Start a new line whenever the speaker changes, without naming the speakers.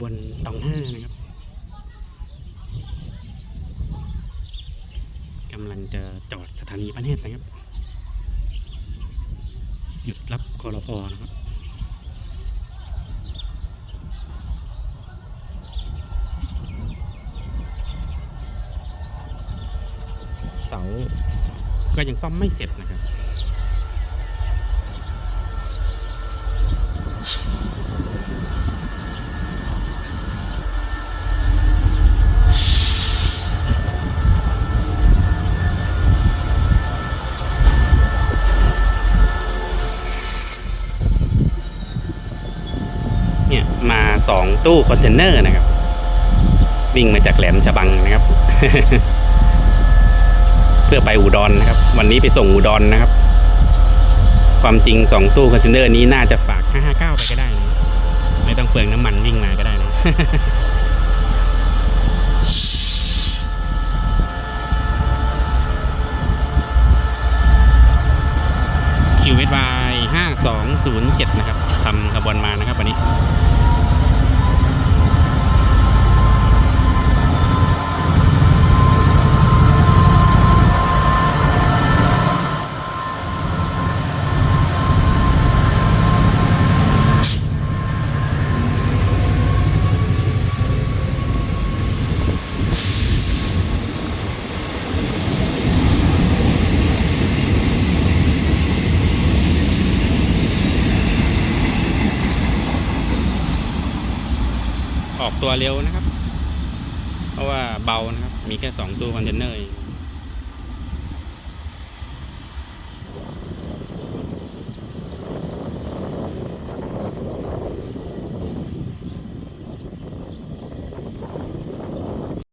บนตองห้านะครับกำลังจะจอดสถานีพระเนตรนะครับ หยุดรับกรฟนะครับเสาก็ยังซ่อมไม่เสร็จนะครับ เนี่ยมาสองตู้คอนเทนเนอร์นะครับ วิ่งมาจากแหลมฉบังนะครับ เพื่อไปอุดรนนะครับ วันนี้ไปส่งอุดรนนะครับ ความจริงสองตู้คอนเทนเนอร์นี้น่าจะฝาก 559 ไปก็ได้นะไม่ต้องเปลืองน้ำมันวิ่งมาก็ได้นะคิวเวสวาย 5207 นะครับทำขบวนมานะครับวันนี้ ออกตัวเร็วนะครับ เพราะว่าเบานะครับ มีแค่สองตู้คอนเทนเนอร์